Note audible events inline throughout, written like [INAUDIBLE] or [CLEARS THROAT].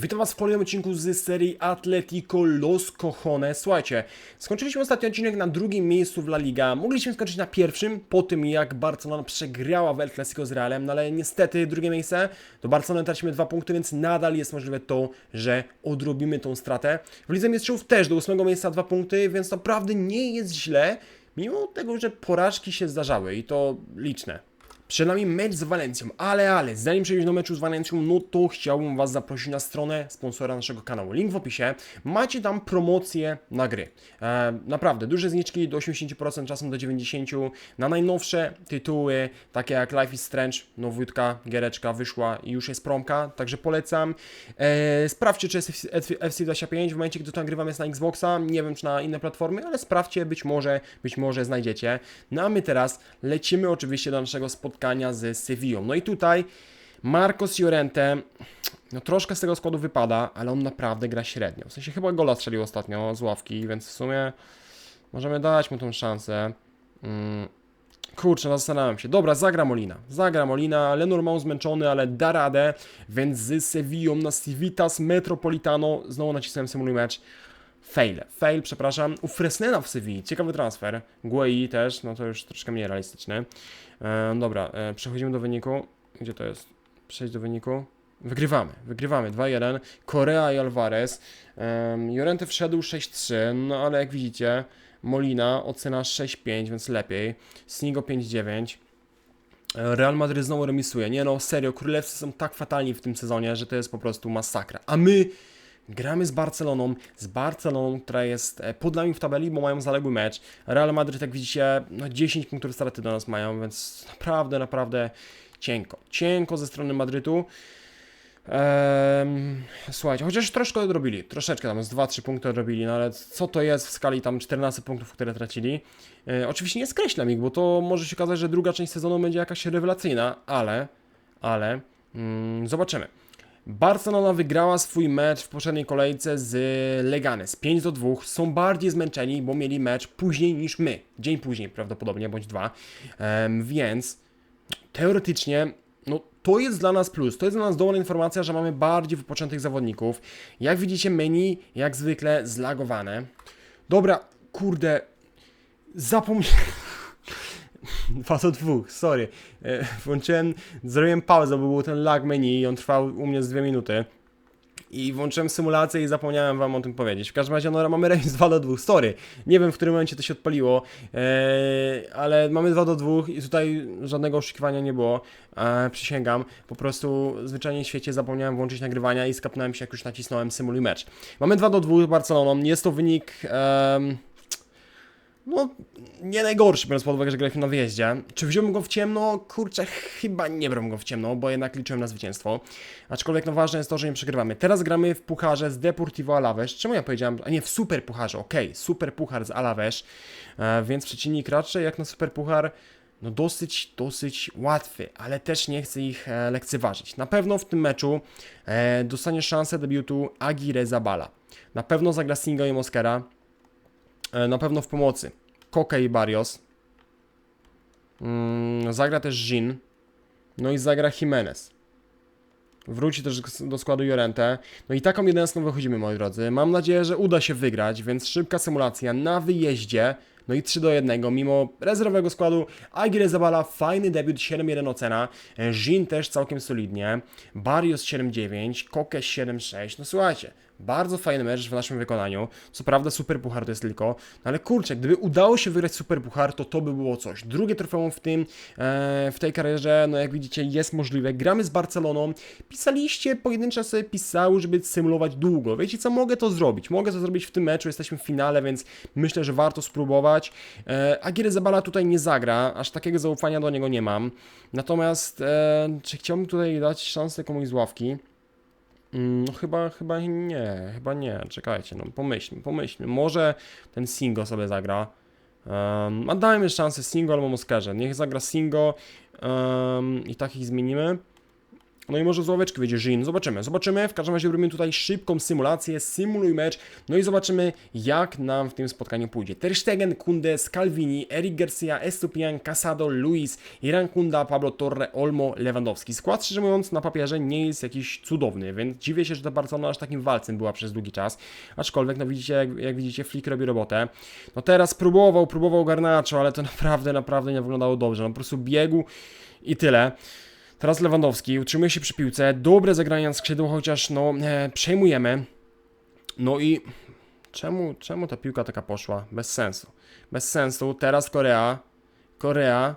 Witam Was w kolejnym odcinku z serii Atletico Los Cojones. Słuchajcie, skończyliśmy ostatni odcinek na drugim miejscu w La Liga. Mogliśmy skończyć na pierwszym, po tym jak Barcelona przegrała w El Clasico z Realem, no ale niestety drugie miejsce, do Barcelony tracimy dwa punkty, więc nadal jest możliwe to, że odrobimy tą stratę. W Lidze Mistrzów też do ósmego miejsca dwa punkty, więc naprawdę nie jest źle, mimo tego, że porażki się zdarzały i to liczne. Przed mecz z Walencją, ale, ale, zanim przejdziemy do meczu z Walencją, no to chciałbym Was zaprosić na stronę sponsora naszego kanału. Link w opisie. Macie tam promocje na gry. E, naprawdę, duże zniczki do 80%, czasem do 90%. Na najnowsze tytuły, takie jak Life is Strange, nowiutka, giereczka wyszła i już jest promka, także polecam. E, sprawdźcie, czy jest FC25 w momencie, gdy to nagrywam jest na Xboxa, nie wiem, czy na inne platformy, ale sprawdźcie, być może, być może znajdziecie. No a my teraz lecimy oczywiście do naszego spotkania z Sevillą. No i tutaj Marcos Llorente, no troszkę z tego składu wypada, ale on naprawdę gra średnio. W sensie chyba gola strzelił ostatnio z ławki, więc w sumie możemy dać mu tą szansę. Mm. Kurczę, zastanawiam się. Dobra, zagra Molina. Zagra Molina. Lenormand zmęczony, ale da radę. Więc z Sevillą na Civitas Metropolitano. Znowu nacisnąłem symuluj mecz. Fail. Fail, przepraszam. U Fresnena w Sewilli. Ciekawy transfer. Guei też, no to już troszkę mniej realistyczny. E, dobra, e, przechodzimy do wyniku. Gdzie to jest? Przejść do wyniku. Wygrywamy, wygrywamy 2-1. Korea i Alvarez. Um, Jorente wszedł 6-3, no ale jak widzicie, Molina ocena 6-5, więc lepiej. Snigo 5-9. E, Real Madryt znowu remisuje. Nie no, serio, królewscy są tak fatalni w tym sezonie, że to jest po prostu masakra. A my gramy z Barceloną, z Barceloną, która jest e, pod nami w tabeli, bo mają zaległy mecz. Real Madryt, jak widzicie, no 10 punktów straty do nas mają, więc naprawdę, naprawdę cienko. Cienko ze strony Madrytu. Ehm, słuchajcie, chociaż troszkę odrobili, troszeczkę tam z 2-3 punkty odrobili, no ale co to jest w skali tam 14 punktów, które tracili? E, oczywiście nie skreślam ich, bo to może się okazać, że druga część sezonu będzie jakaś rewelacyjna, ale, ale mm, zobaczymy. Barcelona wygrała swój mecz w poprzedniej kolejce z Leganes 5 do 2. Są bardziej zmęczeni, bo mieli mecz później niż my. Dzień później prawdopodobnie, bądź dwa. Ehm, więc teoretycznie no to jest dla nas plus, to jest dla nas dobra informacja, że mamy bardziej wypoczętych zawodników. Jak widzicie menu, jak zwykle zlagowane. Dobra, kurde, zapomniałem... 2 do 2, sorry. E, Włączyłem, zrobiłem pauzę, bo był ten lag menu i on trwał u mnie z 2 minuty. I włączyłem symulację i zapomniałem wam o tym powiedzieć. W każdym razie, no mamy remis 2 do 2, sorry. Nie wiem, w którym momencie to się odpaliło, e, ale mamy 2 do 2 i tutaj żadnego oszukiwania nie było. E, przysięgam, po prostu zwyczajnie w świecie zapomniałem włączyć nagrywania i skapnąłem się, jak już nacisnąłem symuluj mecz. Mamy 2 do 2 z Barceloną, jest to wynik... em, no, nie najgorszy, biorąc pod uwagę, że graliśmy na wyjeździe. Czy wziąłem go w ciemno? Kurczę, chyba nie brałem go w ciemno, bo jednak liczyłem na zwycięstwo. Aczkolwiek no ważne jest to, że nie przegrywamy. Teraz gramy w pucharze z Deportivo Alaves. Czemu ja powiedziałem? A nie, w super pucharze, okej, okay, super puchar z Alaves. E, więc przeciwnik raczej jak na super puchar no dosyć, dosyć łatwy, ale też nie chcę ich e, lekceważyć. Na pewno w tym meczu e, dostanie szansę debiutu Agire Zabala. Na pewno zagra Singa i Mosquera. E, na pewno w pomocy Koke i Barrios. Mm, zagra też Jin. No i zagra Jimenez. Wróci też do składu Jorente. No i taką jedenastką wychodzimy, moi drodzy. Mam nadzieję, że uda się wygrać, więc szybka symulacja na wyjeździe. No i 3 do 1, mimo rezerwowego składu. Aguirre Zabala, fajny debiut, 7-1 ocena. Jin też całkiem solidnie. Barrios 7-9, Koke 7-6. No słuchajcie, bardzo fajny mecz w naszym wykonaniu. Co prawda super puchar to jest tylko, no ale kurczę, gdyby udało się wygrać super puchar, to to by było coś. Drugie trofeum w tym, e, w tej karierze, no jak widzicie jest możliwe. Gramy z Barceloną. Pisaliście, pojedyncze sobie pisały, żeby symulować długo. Wiecie co, mogę to zrobić. Mogę to zrobić w tym meczu, jesteśmy w finale, więc myślę, że warto spróbować. E, Aguirre Zabala tutaj nie zagra, aż takiego zaufania do niego nie mam. Natomiast, e, czy chciałbym tutaj dać szansę komuś z ławki? No chyba, chyba nie, chyba nie, czekajcie, no pomyślmy, pomyślmy, może ten Singo sobie zagra, um, a dajmy szansę Singo albo Moskerze, niech zagra Singo um, i tak ich zmienimy, No i może z ławeczki wyjdzie Jin. Zobaczymy, zobaczymy. W każdym razie robimy tutaj szybką symulację, symuluj mecz. No i zobaczymy, jak nam w tym spotkaniu pójdzie. Ter Stegen, Kunde, Scalvini, Eric Garcia, Estupian, Casado, Luis, Iran Kunda, Pablo Torre, Olmo, Lewandowski. Skład, szczerze mówiąc, na papierze nie jest jakiś cudowny, więc dziwię się, że ta Barcelona aż takim walcem była przez długi czas. Aczkolwiek, no widzicie, jak, jak widzicie, Flick robi robotę. No teraz próbował, próbował Garnacho, ale to [LAUGHS] naprawdę, naprawdę nie wyglądało dobrze. No po prostu biegł i tyle. Teraz Lewandowski utrzymuje się przy piłce. Dobre zagranie na skrzydło, chociaż no e, przejmujemy. No i czemu, czemu ta piłka taka poszła? Bez sensu. Bez sensu. Teraz Korea. Korea.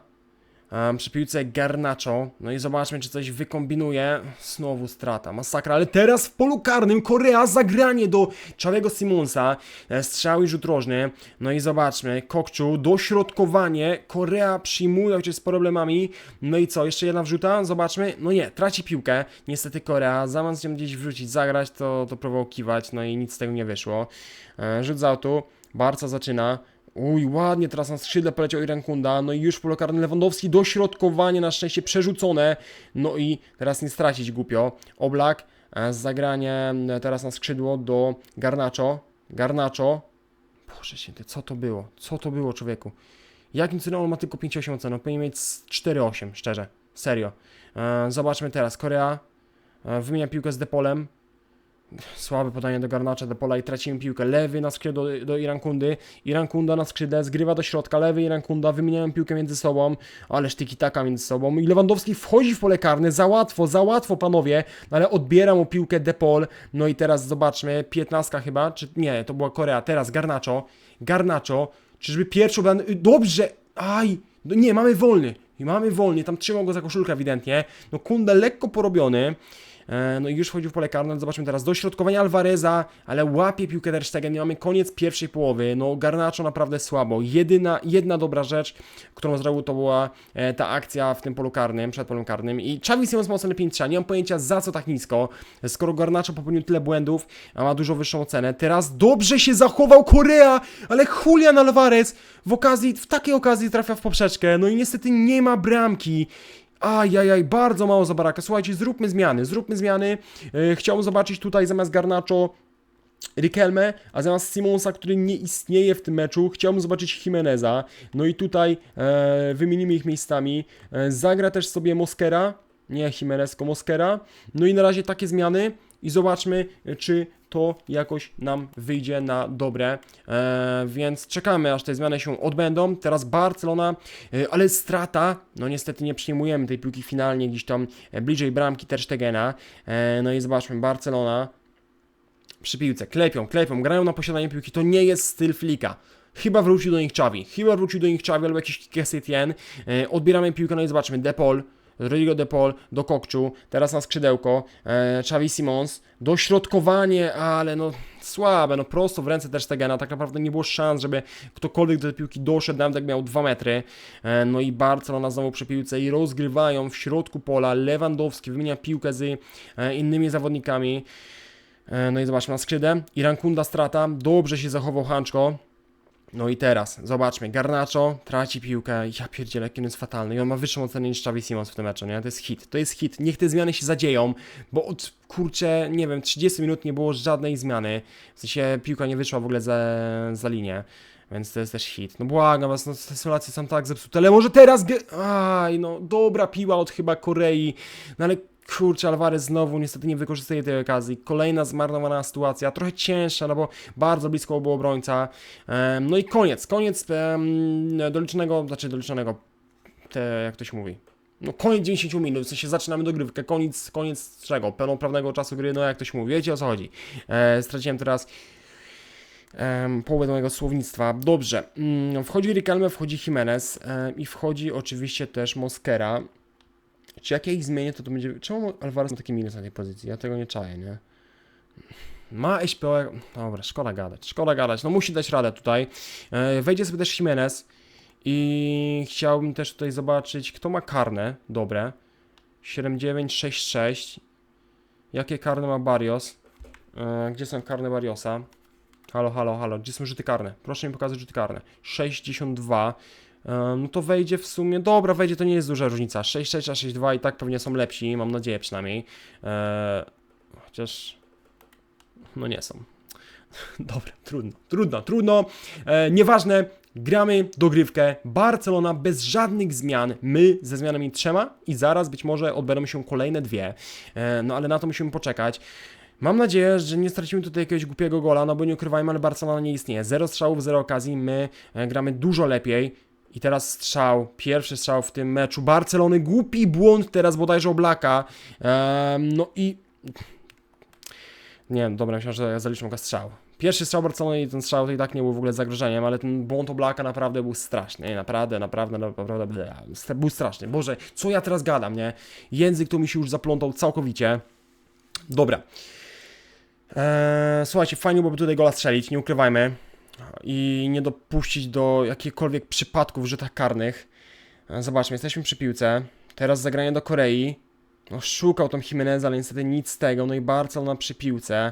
Przy piłce Garnacho. No i zobaczmy, czy coś wykombinuje. Znowu strata, masakra. Ale teraz w polu karnym Korea zagranie do Czarego Simonsa. E, Strzał i rzut rożny. No i zobaczmy, Kokczu, dośrodkowanie. Korea przyjmuje, chociaż z problemami. No i co, jeszcze jedna wrzuta? Zobaczmy. No nie, traci piłkę. Niestety Korea. Zamiast ją gdzieś wrzucić, zagrać, to, to próbował kiwać. No i nic z tego nie wyszło. E, Rzut z autu. Barca zaczyna. Uj, ładnie teraz na skrzydle poleciał Iran Kunda, no i już polokarny Lewandowski, dośrodkowanie na szczęście przerzucone, no i teraz nie stracić głupio. Oblak, e, zagranie e, teraz na skrzydło do Garnacho, Garnacho, Boże święty, co to było, co to było człowieku, jakim cudem on ma tylko 5,8 ocenę, powinien mieć z 4,8, szczerze, serio. E, zobaczmy teraz, Korea wymienia piłkę z Depolem, Słabe podanie do Garnacza, do pola i tracimy piłkę. Lewy na skrzydło do, do Irankundy. Irankunda na skrzydle, zgrywa do środka. Lewy Irankunda, wymieniają piłkę między sobą. Ależ tiki taka między sobą. I Lewandowski wchodzi w pole karne. Za łatwo, za łatwo panowie. Ale odbiera mu piłkę Depol. No i teraz zobaczmy. 15 chyba, czy nie, to była Korea. Teraz Garnacho. Garnacho. Czyżby pierwszy obrany. Dobrze! Aj! No nie, mamy wolny. I mamy wolny. Tam trzymał go za koszulkę ewidentnie. No Kunda lekko porobiony. E, No i już wchodził w pole karne, zobaczmy teraz dośrodkowanie Alvareza, ale łapie piłkę Ter Stegen, mamy koniec pierwszej połowy, no Garnacho naprawdę słabo, jedyna, jedna dobra rzecz, którą zrobił to była e, ta akcja w tym polu karnym, przed polem karnym. I Xavi Simons ma ocenę 5 nie mam pojęcia za co tak nisko, skoro Garnacho popełnił tyle błędów, a ma dużo wyższą ocenę, teraz dobrze się zachował Korea, ale Julian Alvarez w okazji, w takiej okazji trafia w poprzeczkę, no i niestety nie ma bramki, Ajajaj, bardzo mało za Baraka. Słuchajcie, zróbmy zmiany, zróbmy zmiany. Yy, chciałbym zobaczyć tutaj zamiast Garnacho Riquelme, a zamiast Simonsa, który nie istnieje w tym meczu, chciałbym zobaczyć Jimeneza. No i tutaj e, wymienimy ich miejscami. E, zagra też sobie Moskera, nie Jimenez, tylko Moskera. No i na razie takie zmiany i zobaczmy, e, czy to jakoś nam wyjdzie na dobre. E, więc czekamy, aż te zmiany się odbędą. Teraz Barcelona, e, ale strata. No niestety nie przyjmujemy tej piłki finalnie gdzieś tam e, bliżej bramki Ter Stegena. E, no i zobaczmy, Barcelona przy piłce, klepią, klepią, grają na posiadanie piłki, to nie jest styl Flika. Chyba wrócił do nich Xavi, chyba wrócił do nich Xavi albo jakiś Kessetien. E, odbieramy piłkę, no i zobaczmy, Depol, Rodrigo Depol do Kokczu, teraz na skrzydełko, e, Xavi Simons, dośrodkowanie, ale no słabe, no prosto w ręce też Stegena, tak naprawdę nie było szans, żeby ktokolwiek do tej piłki doszedł, nawet jak miał 2 metry, e, no i Barcelona znowu przy piłce i rozgrywają w środku pola, Lewandowski wymienia piłkę z e, innymi zawodnikami, E, No i zobaczmy na skrzydle. Irankunda strata. Dobrze się zachował Hanczko. No i teraz, zobaczmy, Garnacho traci piłkę, ja pierdzielę, jaki on jest fatalny i on ma wyższą ocenę niż Xavi Simons w tym meczu, nie? To jest hit, to jest hit, niech te zmiany się zadzieją, bo od, kurczę, nie wiem, 30 minut nie było żadnej zmiany, w sensie piłka nie wyszła w ogóle za, za linię, więc to jest też hit. No błagam was, no te symulacje są tak zepsute, ale może teraz, aj, no dobra piła od chyba Korei, no ale Kurczę, Alvarez znowu niestety nie wykorzystuje tej okazji. Kolejna zmarnowana sytuacja, trochę cięższa, no bo bardzo blisko był obrońca. No i koniec, koniec doliczonego, znaczy doliczonego, te, jak to się mówi. No koniec 90 minut, w sensie zaczynamy dogrywkę, koniec, koniec czego? Pełnoprawnego czasu gry, no jak to się mówi, wiecie o co chodzi. E, straciłem teraz połowę mojego słownictwa. Dobrze, mm, wchodzi Riquelme, wchodzi Jimenez i wchodzi oczywiście też Mosquera. Czy jak ja ich zmienię, to to będzie... Czemu Alvarez ma taki minus na tej pozycji? Ja tego nie czaję, nie? Ma SPO... Dobra, szkoda gadać, szkoda gadać. No musi dać radę tutaj. E, wejdzie sobie też Jimenez. I chciałbym też tutaj zobaczyć, kto ma karne. Dobre. 7966. Jakie karne ma Barrios? E, gdzie są karne Barriosa? Halo, halo, halo. Gdzie są rzuty karne? Proszę mi pokazać rzuty karne. 62. no to wejdzie w sumie, dobra, wejdzie, to nie jest duża różnica, 6-6 a 6-2 i tak pewnie są lepsi, mam nadzieję przynajmniej, e, chociaż, no nie są. [LAUGHS] Dobra, trudno, trudno, trudno, e, nieważne, gramy dogrywkę, Barcelona bez żadnych zmian, my ze zmianami trzema i zaraz być może odbędą się kolejne dwie, e, no ale na to musimy poczekać. Mam nadzieję, że nie stracimy tutaj jakiegoś głupiego gola, no bo nie ukrywajmy, ale Barcelona nie istnieje. Zero strzałów, zero okazji, my e, gramy dużo lepiej. I teraz strzał, pierwszy strzał w tym meczu Barcelony, głupi błąd teraz bodajże Oblaka. Ehm, no i... Nie dobra, myślałem, że zaliczę go strzał. Pierwszy strzał Barcelony i ten strzał to i tak nie był w ogóle zagrożeniem, ale ten błąd Oblaka naprawdę był straszny. Naprawdę, naprawdę, naprawdę, był straszny. Boże, co ja teraz gadam, nie? Język tu mi się już zaplątał całkowicie. Dobra. Słuchajcie, fajnie byłoby tutaj gola strzelić, nie ukrywajmy. I nie dopuścić do jakichkolwiek przypadków w rzutach karnych. Eee, zobaczmy, jesteśmy przy piłce. Teraz zagranie do Korei. No, szukał tam Jimenez, ale niestety nic z tego. No i Barcelona przy piłce.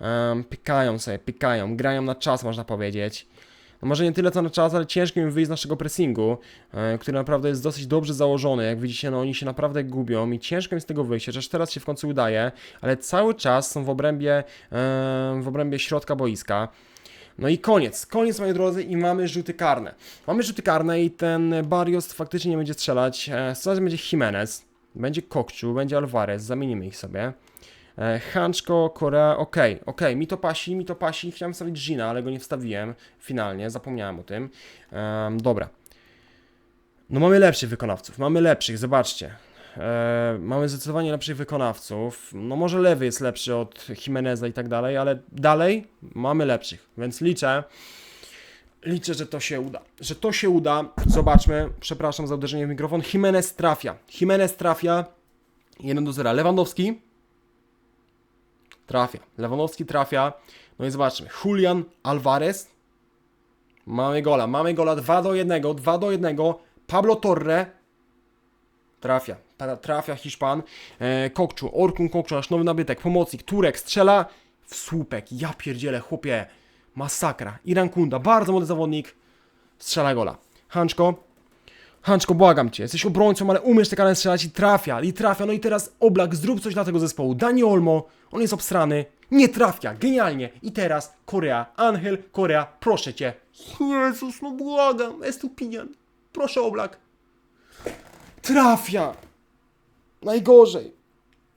Eee, pykają sobie, pykają, grają na czas, można powiedzieć. No może nie tyle co na czas, ale ciężko im wyjść z naszego pressingu, e, który naprawdę jest dosyć dobrze założony. Jak widzicie, no oni się naprawdę gubią i ciężko im z tego wyjść, chociaż teraz się w końcu udaje, ale cały czas są w obrębie, e, w obrębie środka boiska. No i koniec, koniec moi drodzy i mamy rzuty karne. Mamy rzuty karne i ten Barrios faktycznie nie będzie strzelać. E, strzelać będzie Jimenez, będzie Kokczu, będzie Alvarez, zamienimy ich sobie. E, Hanczko, Korea, okej, okay. mi to pasi, mi to pasi, chciałem wstawić Gina, ale go nie wstawiłem finalnie, zapomniałem o tym. Um, dobra. No mamy lepszych wykonawców, mamy lepszych, zobaczcie. E, mamy zdecydowanie lepszych wykonawców. No może lewy jest lepszy od Jimeneza i tak dalej, ale dalej mamy lepszych, więc liczę. Liczę, że to się uda. Że to się uda. Zobaczmy. Przepraszam za uderzenie w mikrofon. Jimenez trafia. Jimenez trafia. 1 do 0. Lewandowski Trafia. Lewandowski trafia. No i zobaczmy. Julian Alvarez. Mamy gola. Mamy gola 2 do 1. 2 do 1. Pablo Torre. Trafia. Trafia Hiszpan. E, Kokczu. Orkun Kokczu. Nasz nowy nabytek. Pomocnik. Turek. Strzela w słupek. Ja pierdzielę, chłopie. Masakra. Iran Kunda. Bardzo młody zawodnik. Strzela gola. Hanczko. Hanczko, błagam cię, jesteś obrońcą, ale umiesz te karne strzelać i trafia, i trafia. No i teraz Oblak, zrób coś dla tego zespołu. Dani Olmo, on jest obstrany, nie trafia, genialnie. I teraz Korea, Angel, Korea, proszę cię. Jezus, no błagam, Estupian, proszę Oblak. Trafia. Najgorzej,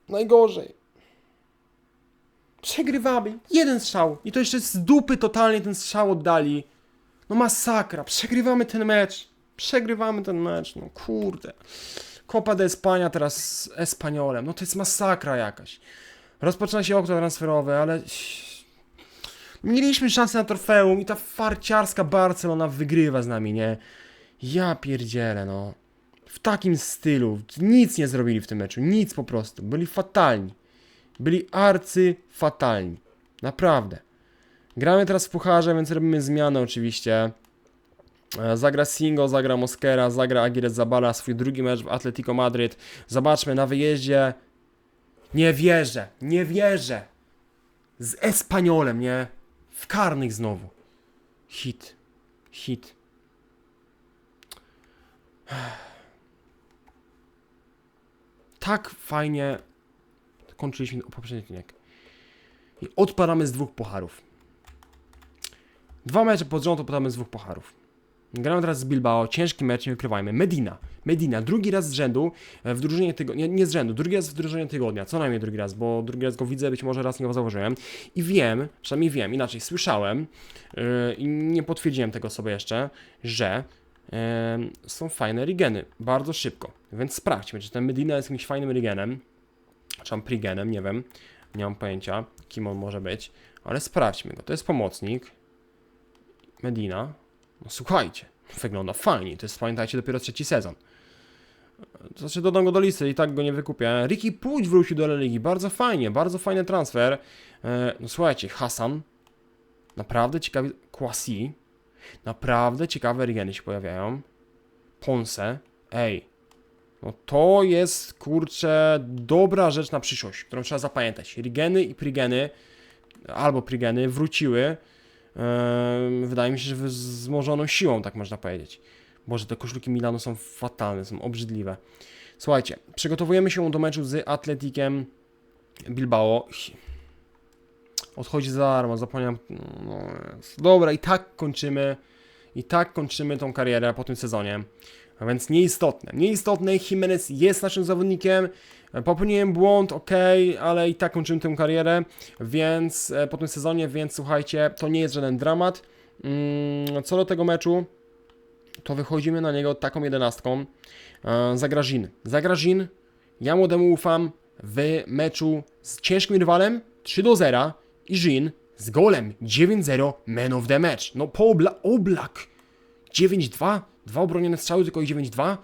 najgorzej. Przegrywamy. Jeden strzał. I to jeszcze z dupy totalnie ten strzał oddali. No masakra. Przegrywamy ten mecz. Przegrywamy ten mecz, no kurde. Copa de Espania teraz z Espaniolem, no to jest masakra jakaś. Rozpoczyna się okno transferowe, ale... Mieliśmy szansę na trofeum i ta farciarska Barcelona wygrywa z nami, nie? Ja pierdzielę, no. W takim stylu. Nic nie zrobili w tym meczu. Nic po prostu. Byli fatalni. Byli arcy fatalni. Naprawdę. Gramy teraz w pucharze, więc robimy zmianę oczywiście. E, zagra Singo, zagra Mosquera, zagra Aguirre Zabala swój drugi mecz w Atletico Madryt. Zobaczmy na wyjeździe. Nie wierzę, nie wierzę. Z Espaniolem, nie? W karnych znowu. Hit. Hit. Tak fajnie kończyliśmy poprzedni odcinek. I odpadamy z dwóch pucharów. Dwa mecze pod rząd odpadamy z dwóch pucharów. Gramy teraz z Bilbao, ciężki mecz, nie wykrywajmy. Medina. Medina, drugi raz z rzędu e, w drużynie tygodnia, nie, nie z rzędu, drugi raz w drużynie tygodnia, co najmniej drugi raz, bo drugi raz go widzę, być może raz nie go zauważyłem. I wiem, przynajmniej wiem, inaczej słyszałem yy, i nie potwierdziłem tego sobie jeszcze, że są fajne rigeny, bardzo szybko. Więc sprawdźmy, czy ten Medina jest jakimś fajnym rigenem, czy tam prigenem, nie wiem, nie mam pojęcia, kim on może być, ale sprawdźmy go. To jest pomocnik. Medina, no słuchajcie, wygląda fajnie. To jest, pamiętajcie, dopiero trzeci sezon. Znaczy dodam go do listy i tak go nie wykupię. Ricky Puć wrócił do Ligi. Bardzo fajnie, bardzo fajny transfer. E, no słuchajcie, Hasan. Naprawdę ciekawy. Kwasi. Naprawdę ciekawe rigeny się pojawiają. Ponce. Ej. No to jest, kurczę, dobra rzecz na przyszłość, którą trzeba zapamiętać. Rigeny i prigeny, albo prigeny wróciły wydaje mi się, że wzmożoną siłą, tak można powiedzieć. Boże, te koszulki Milanu są fatalne, są obrzydliwe. Słuchajcie, przygotowujemy się do meczu z Atletikiem Bilbao. Odchodzi za darmo, zapomniałem. No. Dobra, i tak kończymy. I tak kończymy tą karierę po tym sezonie. A więc nieistotne. Nieistotne, Jimenez jest naszym zawodnikiem. Popełniłem błąd, ok, ale i tak kończymy tę karierę, więc e, po tym sezonie, więc słuchajcie, to nie jest żaden dramat. Mm, Co do tego meczu, to wychodzimy na niego taką jedenastką. E, Zagra Żin. Zagra Żin, ja młodemu ufam w meczu z ciężkim rywalem 3 do 0 i Żin z golem 9-0 man of the match. No po obla Oblak. 9-2, dwa? Obronione strzały, tylko i 9-2.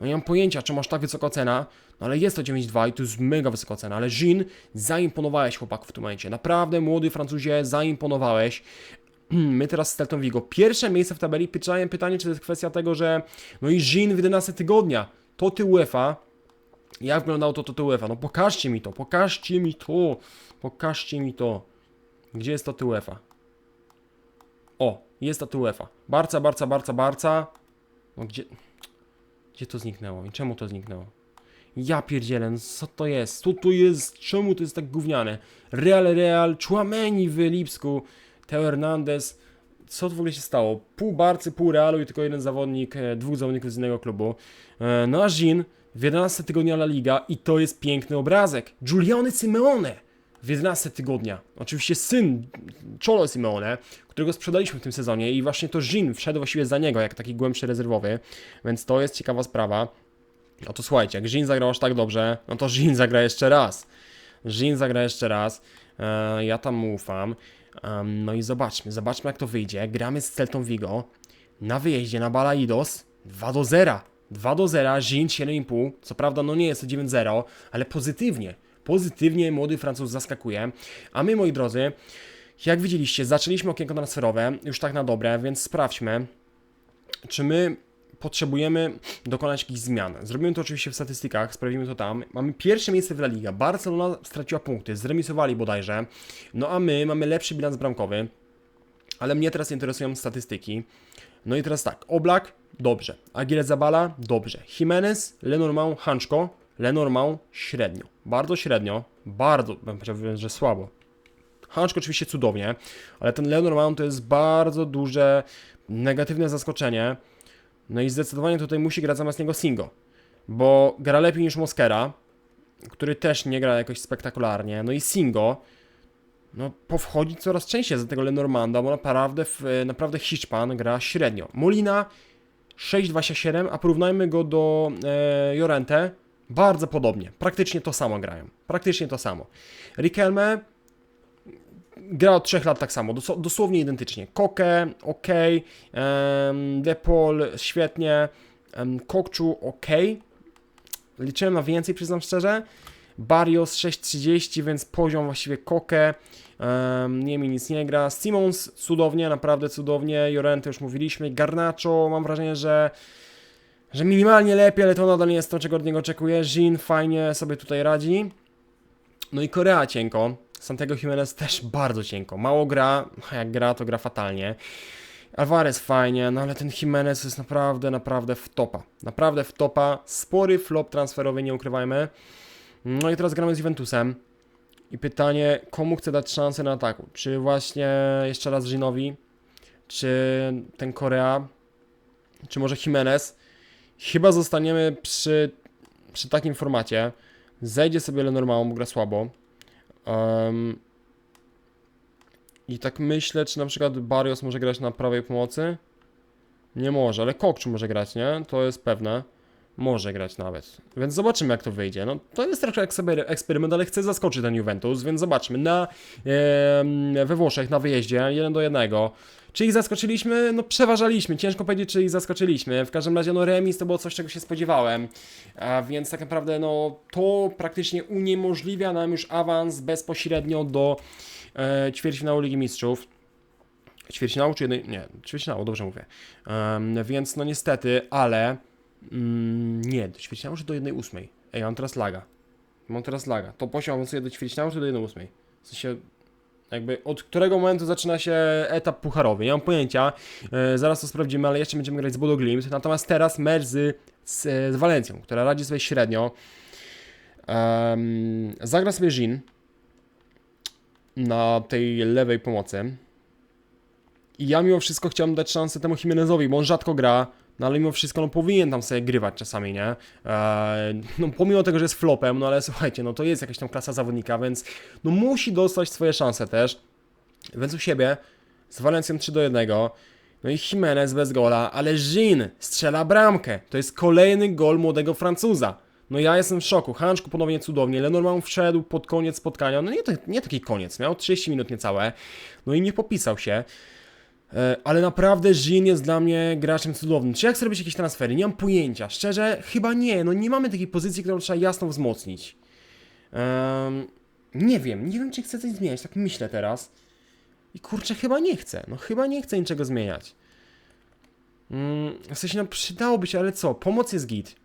No nie mam pojęcia, czemu aż tak wysoka cena, no ale jest to 9-2 i to jest mega wysoka cena, ale Jean, zaimponowałeś chłopaku w tym momencie, naprawdę młody Francuzie, zaimponowałeś. [CLEARS THROAT] My teraz z Celtą Vigo, pierwsze miejsce w tabeli, pytałem pytanie, czy to jest kwestia tego, że no i Jean w 11 tygodnia, to ty UEFA, jak wyglądało to, to ty UEFA, no pokażcie mi to, pokażcie mi to, pokażcie mi to, gdzie jest to UEFA? O, jest to UEFA, Barca, Barca, Barca, Barca, no gdzie... Gdzie to zniknęło i czemu to zniknęło? Ja pierdzielę, no co to jest? Co to jest? Czemu to jest tak gówniane? Real, Real, Chouameni w Lipsku, Teo Hernandez. Co to w ogóle się stało? Pół Barcy, pół Realu i tylko jeden zawodnik, e, dwóch zawodników z innego klubu. E, No a w 11 tygodnia La Liga i to jest piękny obrazek. Giuliano Simeone w 11 tygodnia. Oczywiście syn Cholo Simeone, którego sprzedaliśmy w tym sezonie i właśnie to Jean wszedł właściwie za niego, jak taki głębszy rezerwowy, więc to jest ciekawa sprawa. No to słuchajcie, jak Jean zagrał aż tak dobrze, no to Jean zagra jeszcze raz. Jean zagra jeszcze raz, e, ja tam mu ufam. Em, no i zobaczmy, zobaczmy jak to wyjdzie. Gramy z Celtą Vigo na wyjeździe na Balaidos 2 do 0. 2 do 0, Jean 7,5. Co prawda, no nie jest to 9-0, ale pozytywnie. Pozytywnie młody Francuz zaskakuje. A my, moi drodzy, jak widzieliście, zaczęliśmy okienko transferowe już tak na dobre, więc sprawdźmy, czy my potrzebujemy dokonać jakichś zmian. Zrobimy to oczywiście w statystykach, sprawimy to tam. Mamy pierwsze miejsce w La Liga. Barcelona straciła punkty, zremisowali bodajże. No a my mamy lepszy bilans bramkowy, ale mnie teraz interesują statystyki. No i teraz tak, Oblak, dobrze. Aguilera Zabala, dobrze. Jimenez, Lenormand, Hanczko, Lenormand, średnio. Bardzo średnio, bardzo, bym powiedział, że słabo. Hanczko oczywiście cudownie, ale ten Lenormand to jest bardzo duże negatywne zaskoczenie. No i zdecydowanie tutaj musi grać zamiast niego Singo, bo gra lepiej niż Moskera, który też nie gra jakoś spektakularnie. No i Singo, no powchodzi coraz częściej za tego Lenormanda, bo naprawdę, naprawdę Hiszpan gra średnio. Molina 6,27, a porównajmy go do e, Jorente, bardzo podobnie, praktycznie to samo grają, praktycznie to samo. Riquelme gra od 3 lat tak samo, dos dosłownie identycznie. Koke, ok, Depol, świetnie, Kokczu, ok. Liczyłem na więcej, przyznam szczerze. Barrios 6.30, więc poziom właściwie Koke. Nie mi nic nie gra. Simons cudownie, naprawdę cudownie. Jorente już mówiliśmy. Garnacho, mam wrażenie, że że minimalnie lepiej, ale to nadal nie jest to, czego od niego oczekuję. Jean fajnie sobie tutaj radzi. No i Korea cienko. Santiago Jimenez też bardzo cienko. Mało gra, a jak gra, to gra fatalnie. Alvarez fajnie, no ale ten Jimenez jest naprawdę, naprawdę w topa. Naprawdę w topa. Spory flop transferowy, nie ukrywajmy. No i teraz gramy z Juventusem. I pytanie, komu chcę dać szansę na ataku? Czy właśnie jeszcze raz Ginowi? Czy ten Korea? Czy może Jimenez? Chyba zostaniemy przy, przy takim formacie. Zejdzie sobie Lenormand, gra słabo. Em, I tak myślę, czy na przykład Barrios może grać na prawej pomocy? Nie może, ale Kokczu może grać, nie? To jest pewne. Może grać nawet. Więc zobaczymy, jak to wyjdzie. No, to jest trochę ekspery- eksperyment, ale chcę zaskoczyć ten Juventus, więc zobaczmy. Na, em, we Włoszech, na wyjeździe, 1 do 1. Czy ich zaskoczyliśmy? No przeważaliśmy. Ciężko powiedzieć, czy ich zaskoczyliśmy. W każdym razie, no remis to było coś, czego się spodziewałem. A więc tak naprawdę, no to praktycznie uniemożliwia nam już awans bezpośrednio do e, ćwierćfinału Ligi Mistrzów. Ćwierćfinału czy jednej... Nie, ćwierćfinału, dobrze mówię. Em, więc no niestety, ale... Mm, nie, do ćwierćfinału do jednej ósmej? Ej, mam teraz laga. Mam teraz laga. To poziom awansuje do ćwierćfinału do jednej ósmej? W sensie... Jakby od którego momentu zaczyna się etap pucharowy? Nie mam pojęcia. E, zaraz to sprawdzimy, ale jeszcze będziemy grać z Bodo Glimt. Natomiast teraz mecz z, z, z Walencją, która radzi sobie średnio. Um, zagra sobie Jean na tej lewej pomocy. I ja mimo wszystko chciałem dać szansę temu Jimenezowi, bo on rzadko gra, no ale mimo wszystko no powinien tam sobie grywać czasami, nie? Eee, no pomimo tego, że jest flopem, no ale słuchajcie, no to jest jakaś tam klasa zawodnika, więc no musi dostać swoje szanse też. Więc u siebie z Valencją 3 do 1. No i Jimenez bez gola, ale Jean strzela bramkę. To jest kolejny gol młodego Francuza. No ja jestem w szoku. Hanczku ponownie cudownie. Lenormand wszedł pod koniec spotkania. No nie, nie taki koniec, miał 30 minut niecałe. No i nie popisał się. E, Ale naprawdę Jean jest dla mnie graczem cudownym. Czy jak zrobić jakieś transfery? Nie mam pojęcia. Szczerze, chyba nie. No nie mamy takiej pozycji, którą trzeba jasno wzmocnić. Em, nie wiem. Nie wiem, czy chcę coś zmieniać. Tak myślę teraz. I kurczę, chyba nie chcę. No chyba nie chcę niczego zmieniać. Mm, w sensie, no przydałoby się, ale co? Pomoc jest git.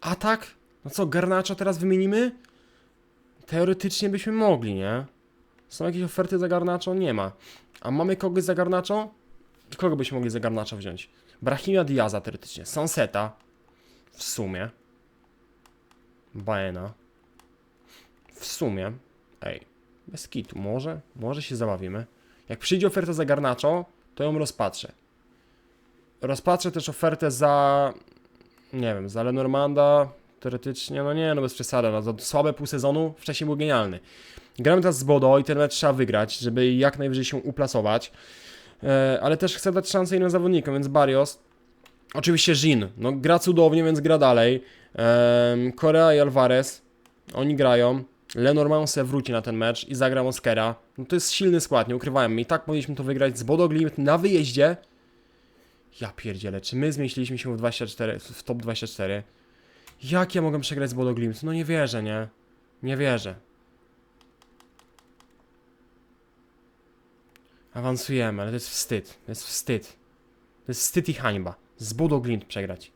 Atak? No co, Garnacza teraz wymienimy? Teoretycznie byśmy mogli, nie? Są jakieś oferty za Garnaczo? Nie ma. A mamy kogoś za Garnaczo? Kogo byśmy mogli za Garnaczo wziąć? Brahimia Diaza teoretycznie. Sanseta. W sumie. Baena. W sumie. Ej. Bez kitu. Może? Może się zabawimy. Jak przyjdzie oferta za Garnaczo, to ją rozpatrzę. Rozpatrzę też ofertę za... Nie wiem, za Lenormanda. Teoretycznie, no nie, no bez przesady. No, za słabe pół sezonu wcześniej był genialny. Gramy teraz z Bodo i ten mecz trzeba wygrać, żeby jak najwyżej się uplasować. E, ale też chcę dać szansę innym zawodnikom, więc Barrios. Oczywiście Jean, no gra cudownie, więc gra dalej. Korea i Alvarez, oni grają. Lenormand se wróci na ten mecz i zagra Moskera. No to jest silny skład, nie ukrywałem. I tak powinniśmy to wygrać z Bodo Glimt na wyjeździe. Ja pierdzielę, czy my zmieściliśmy się w 24, w top 24? Jak ja mogę przegrać z Bodo Glimt? No nie wierzę, nie? Nie wierzę. Awansujemy, ale to jest wstyd. To jest wstyd. To jest wstyd i hańba. Z Bodo Glimt przegrać.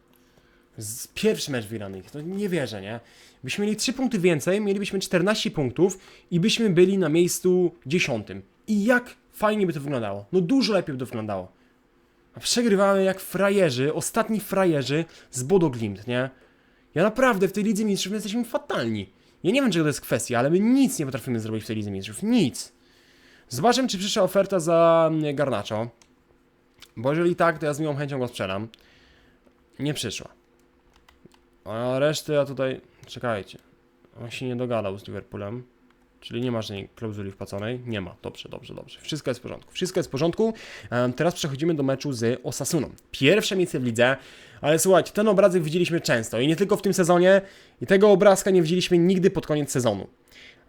Z pierwszy mecz wygranych. To nie wierzę, nie? Byśmy mieli 3 punkty więcej, mielibyśmy 14 punktów i byśmy byli na miejscu 10. I jak fajnie by to wyglądało. No dużo lepiej by to wyglądało. A przegrywamy jak frajerzy, ostatni frajerzy z Bodo Glimt, nie? Ja naprawdę w tej Lidze Mistrzów my jesteśmy fatalni. Ja nie wiem, czego to jest kwestia, ale my nic nie potrafimy zrobić w tej Lidze Mistrzów. Nic. Zobaczmy, czy przyszła oferta za mm, Garnaczo. Bo jeżeli tak, to ja z miłą chęcią go sprzedam. Nie przyszła. A resztę ja tutaj... Czekajcie. On się nie dogadał z Liverpoolem. Czyli nie ma żadnej klauzuli wpłaconej? Nie ma. Dobrze, dobrze, dobrze. Wszystko jest w porządku. Wszystko jest w porządku. Teraz przechodzimy do meczu z Osasuną. Pierwsze miejsce w lidze. Ale słuchajcie, ten obrazek widzieliśmy często. I nie tylko w tym sezonie. I tego obrazka nie widzieliśmy nigdy pod koniec sezonu.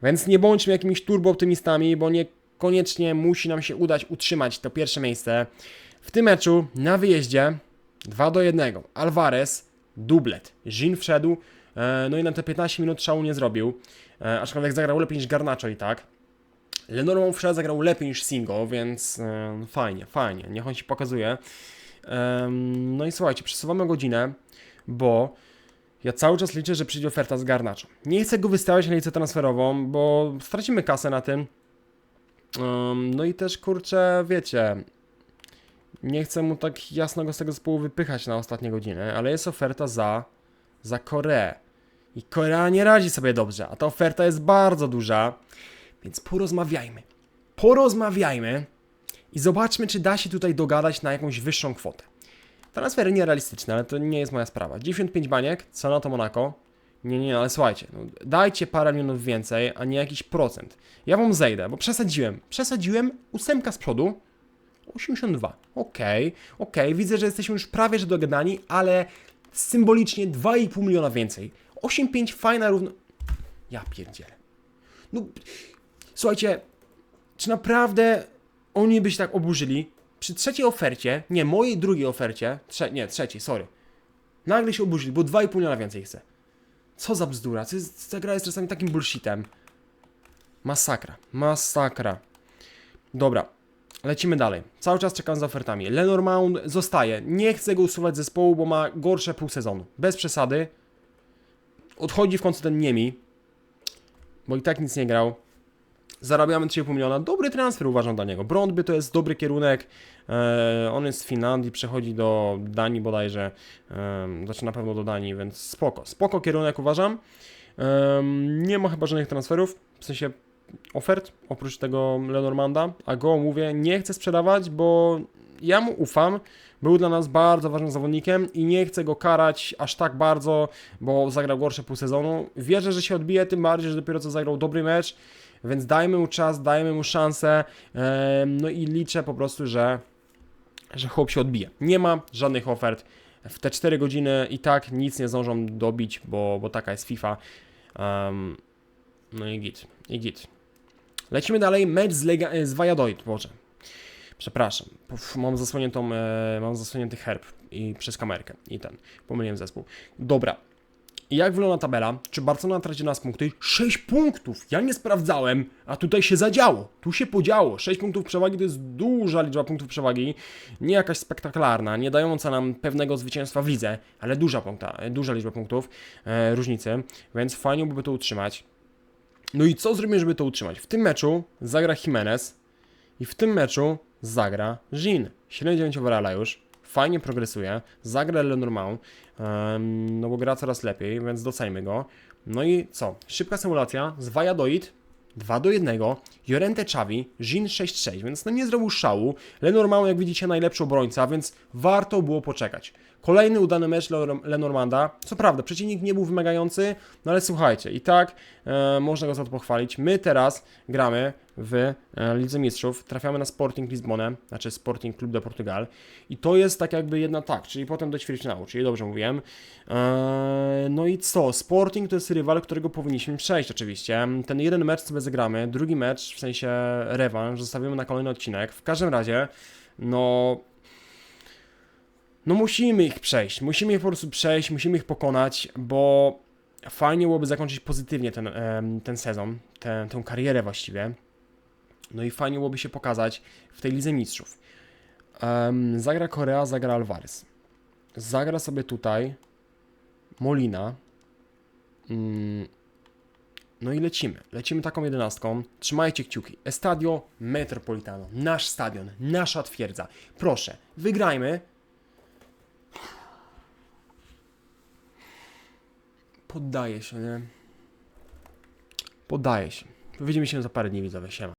Więc nie bądźmy jakimiś turbo optymistami, bo nie koniecznie musi nam się udać utrzymać to pierwsze miejsce. W tym meczu na wyjeździe 2 do 1. Alvarez, dublet. Jean wszedł, e, no i na te 15 minut szału nie zrobił. E, aczkolwiek zagrał lepiej niż Garnacho i tak. Lenormand wszedł, zagrał lepiej niż Singo, więc e, fajnie, fajnie. Niech on się pokazuje. No i słuchajcie, przesuwamy godzinę, bo ja cały czas liczę, że przyjdzie oferta z Garnacho. Nie chcę go wystawiać na licę transferową, bo stracimy kasę na tym. Um, no i też kurczę, wiecie, nie chcę mu tak jasno go z tego zespołu wypychać na ostatnie godziny, ale jest oferta za, za Koreę. I Korea nie radzi sobie dobrze, a ta oferta jest bardzo duża, więc porozmawiajmy. Porozmawiajmy i zobaczmy, czy da się tutaj dogadać na jakąś wyższą kwotę. Transfery nierealistyczne, ale to nie jest moja sprawa. 95 baniek, co na to Monako? Nie, nie, ale słuchajcie, no, dajcie parę milionów więcej, a nie jakiś procent. Ja wam zejdę, bo przesadziłem. Przesadziłem, ósemka z przodu, 82. Okej, okej, widzę, że jesteśmy już prawie że dogadani, ale symbolicznie 2,5 miliona więcej. 8,5 fajna równo... Ja pierdzielę. No, słuchajcie, czy naprawdę oni by się tak oburzyli? Przy trzeciej ofercie, nie, mojej drugiej ofercie, trze nie, trzeciej, sorry, nagle się oburzyli, bo 2,5 miliona więcej chce. Co za bzdura, co jest, ta gra jest czasami takim bullshitem. Masakra, masakra. Dobra, lecimy dalej. Cały czas czekam za ofertami. Lenormand zostaje. Nie chcę go usuwać z zespołu, bo ma gorsze pół sezonu. Bez przesady. Odchodzi w końcu ten Niemi, bo i tak nic nie grał. Zarabiamy 3,5 miliona. Dobry transfer uważam dla niego. Brondby to jest dobry kierunek. E, on jest z Finlandii, przechodzi do Danii bodajże. E, znaczy na pewno do Danii, więc spoko. Spoko kierunek uważam. E, nie ma chyba żadnych transferów, w sensie ofert, oprócz tego Lenormanda. A go mówię, nie chcę sprzedawać, bo ja mu ufam. Był dla nas bardzo ważnym zawodnikiem i nie chcę go karać aż tak bardzo, bo zagrał gorsze pół sezonu. Wierzę, że się odbije, tym bardziej, że dopiero co zagrał dobry mecz, więc dajmy mu czas, dajmy mu szansę. No i liczę po prostu, że, że chłop się odbije. Nie ma żadnych ofert. W te 4 godziny i tak nic nie zdążą dobić, bo, bo taka jest FIFA. No i git, i git. Lecimy dalej, mecz z, Lega, e, z Valladolid, Boże. Przepraszam, mam zasłoniętą, e, mam zasłonięty herb i przez kamerkę i ten, pomyliłem zespół. Dobra, jak wygląda tabela? Czy Barcelona traci nas punkty? 6 punktów! Ja nie sprawdzałem, a tutaj się zadziało. Tu się podziało. 6 punktów przewagi to jest duża liczba punktów przewagi. Nie jakaś spektakularna, nie dająca nam pewnego zwycięstwa w lidze, ale duża, punkta, duża liczba punktów e, różnicy, więc fajnie byłoby to utrzymać. No i co zrobimy, żeby to utrzymać? W tym meczu zagra Jimenez i w tym meczu zagra Jean. 7-9 overalla już, fajnie progresuje, zagra Lenormand, no bo gra coraz lepiej, więc doceńmy go. No i co? Szybka symulacja z Valladolid 2 do 1, Jorente Czawi, Jean 6-6, więc no nie zrobił szału. Lenormand, jak widzicie, najlepszy obrońca, więc warto było poczekać. Kolejny udany mecz Lenor- Lenormanda. Co prawda, przeciwnik nie był wymagający, no ale słuchajcie, i tak e, można go za to pochwalić. My teraz gramy w e, Lidze Mistrzów, trafiamy na Sporting Lizbonę, znaczy Sporting Club de Portugal i to jest tak jakby jedna tak, czyli potem do ćwierćfinału, czyli dobrze mówiłem. E, no i co? Sporting to jest rywal, którego powinniśmy przejść oczywiście. Ten jeden mecz sobie zagramy, drugi mecz, w sensie rewanż, zostawimy na kolejny odcinek. W każdym razie, no no musimy ich przejść, musimy ich po prostu przejść, musimy ich pokonać, bo fajnie byłoby zakończyć pozytywnie ten, ten sezon, tę, karierę właściwie. No i fajnie byłoby się pokazać w tej Lidze Mistrzów. Zagra Korea, zagra Alvarez. Zagra sobie tutaj Molina. Mm, no i lecimy. Lecimy taką jedenastką. Trzymajcie kciuki. Estadio Metropolitano. Nasz stadion, nasza twierdza. Proszę, wygrajmy. Poddaję się, nie? Poddaję się. Widzimy się za parę dni, widzowie. Siema.